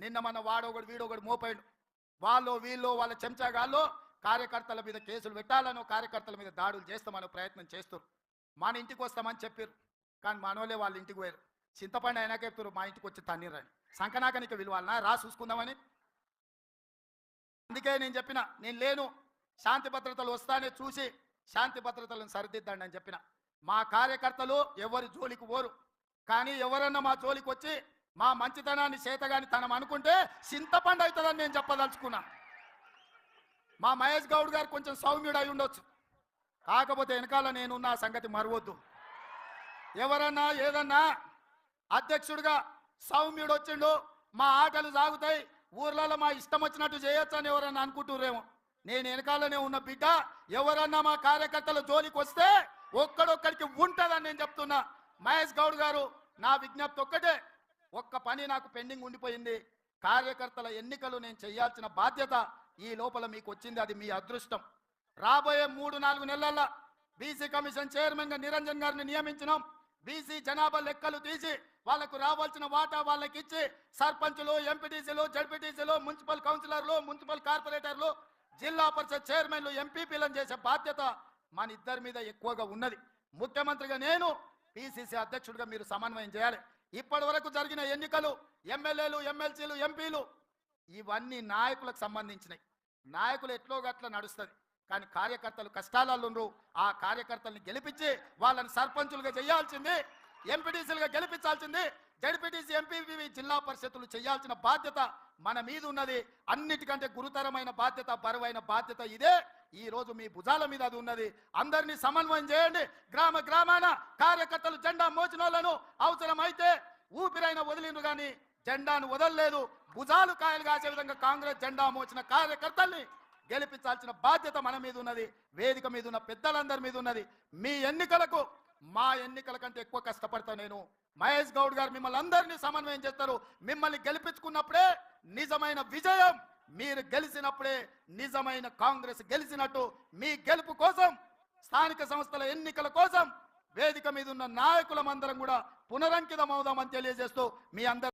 నిన్న మన వాడొకడు వీడొకడు మోపాడు. వాళ్ళు వీళ్ళు వాళ్ళ చెంచాగాళ్ళు కార్యకర్తల మీద కేసులు పెట్టాలను కార్యకర్తల మీద దాడులు చేస్తామని ప్రయత్నం చేస్తారు మన ఇంటికి వస్తామని చెప్పారు కానీ మనోలే వాళ్ళ ఇంటికి పోయారు. చింతపండు అయినా చెప్తారు మా ఇంటికి వచ్చి తన్నీరని సంకనాకనిక విలువాలనా? రా చూసుకుందామని. అందుకే నేను చెప్పిన నేను లేను. శాంతి భద్రతలు వస్తానే చూసి శాంతి భద్రతలను సరిదిద్దండి అని చెప్పిన. మా కార్యకర్తలు ఎవరి జోలికి పోరు. కానీ ఎవరన్నా మా జోలికి వచ్చి మా మంచితనాన్ని చేతగాని తనం అనుకుంటే చింతపండు అవుతుందని నేను చెప్పదలుచుకున్నా. మా మహేష్ గౌడ్ గారు కొంచెం సౌమ్యుడు అయి ఉండొచ్చు. కాకపోతే వెనకాల నేనున్న సంగతి మరవద్దు. ఎవరన్నా ఏదన్నా అధ్యక్షుడిగా సౌమ్యుడు వచ్చిండు మా ఆటలు సాగుతాయి ఊర్లలో మా ఇష్టం వచ్చినట్టు చేయొచ్చు అని ఎవరన్నా అనుకుంటుర్రేమో. నేను వెనకాలనే ఉన్న బిడ్డ ఎవరన్నా మా కార్యకర్తల జోలికి వస్తే ఒక్కడొక్కడికి ఉంటుందని నేను చెప్తున్నా. మహేష్ గౌడ్ గారు నా విజ్ఞప్తి ఒక్కటే. ఒక్క పని నాకు పెండింగ్ ఉండిపోయింది. కార్యకర్తల ఎన్నికలు నేను చేయాల్సిన బాధ్యత ఈ లోపల మీకు వచ్చింది. అది మీ అదృష్టం. రాబోయే మూడు నాలుగు నెలల్లో బీసీ కమిషన్ చైర్మన్గా నిరంజన్ గారిని నియమించినాం. బీసీ జనాభా లెక్కలు తీసి వాళ్ళకు రావాల్సిన వాటా వాళ్ళకి ఇచ్చి సర్పంచులు ఎంపీటీసీలు జడ్పీటీసీలు మున్సిపల్ కౌన్సిలర్లు మున్సిపల్ కార్పొరేటర్లు జిల్లా పరిషత్ చైర్మన్లు ఎంపీపీలను చేసే బాధ్యత మన ఇద్దరి మీద ఎక్కువగా ఉన్నది. ముఖ్యమంత్రిగా నేను పిసిసి అధ్యక్షుడిగా మీరు సమన్వయం చేయాలి. ఇప్పటి వరకు జరిగిన ఎన్నికలు ఎమ్మెల్యేలు ఎమ్మెల్సీలు ఎంపీలు ఇవన్నీ నాయకులకు సంబంధించినవి నాయకులు ఎట్లో గట్ల నడుస్తుంది. కానీ కార్యకర్తలు కష్టాలలో ఆ కార్యకర్తల్ని గెలిపించి వాళ్ళని సర్పంచులుగా చేయాల్సింది ఎంపీటీసీలుగా గెలిపించాల్సింది జడ్పీటీసీ ఎంపీపీ జిల్లా పరిషత్తులు చేయాల్సిన బాధ్యత మన మీద ఉన్నది. అన్నిటికంటే గురుతరమైన బాధ్యత బరువైన బాధ్యత ఇదే. ఈ రోజు మీ భుజాల మీద అది ఉన్నది. అందరినీ సమన్వయం చేయండి. గ్రామ గ్రామాన కార్యకర్తలు జెండా మోచినోళ్ళను అవసరమైతే ఊపిరైన వదిలిండ్రు కానీ జెండాను వదలలేదు. భుజాలు కాయలు కాసే విధంగా కాంగ్రెస్ జెండా మోచిన కార్యకర్తల్ని గెలిపించాల్సిన బాధ్యత మన మీద ఉన్నది. వేదిక మీద ఉన్న పెద్దలందరి మీద ఉన్నది. మీ ఎన్నికలకు మా ఎన్నికల కంటే ఎక్కువ కష్టపడతా నేను. మహేష్ గౌడ్ గారు మిమ్మల్ని అందరినీ సమన్వయం చేస్తారు. మిమ్మల్ని గెలిపించుకున్నప్పుడే నిజమైన విజయం మీరు గెలిచినప్పుడే నిజమైన కాంగ్రెస్ గెలిచినట్టు మీ గెలుపు కోసం స్థానిక సంస్థల ఎన్నికల కోసం వేదిక మీద ఉన్న నాయకులమందరం కూడా పునరంకితం అవుదామని తెలియజేస్తూ మీ అందరి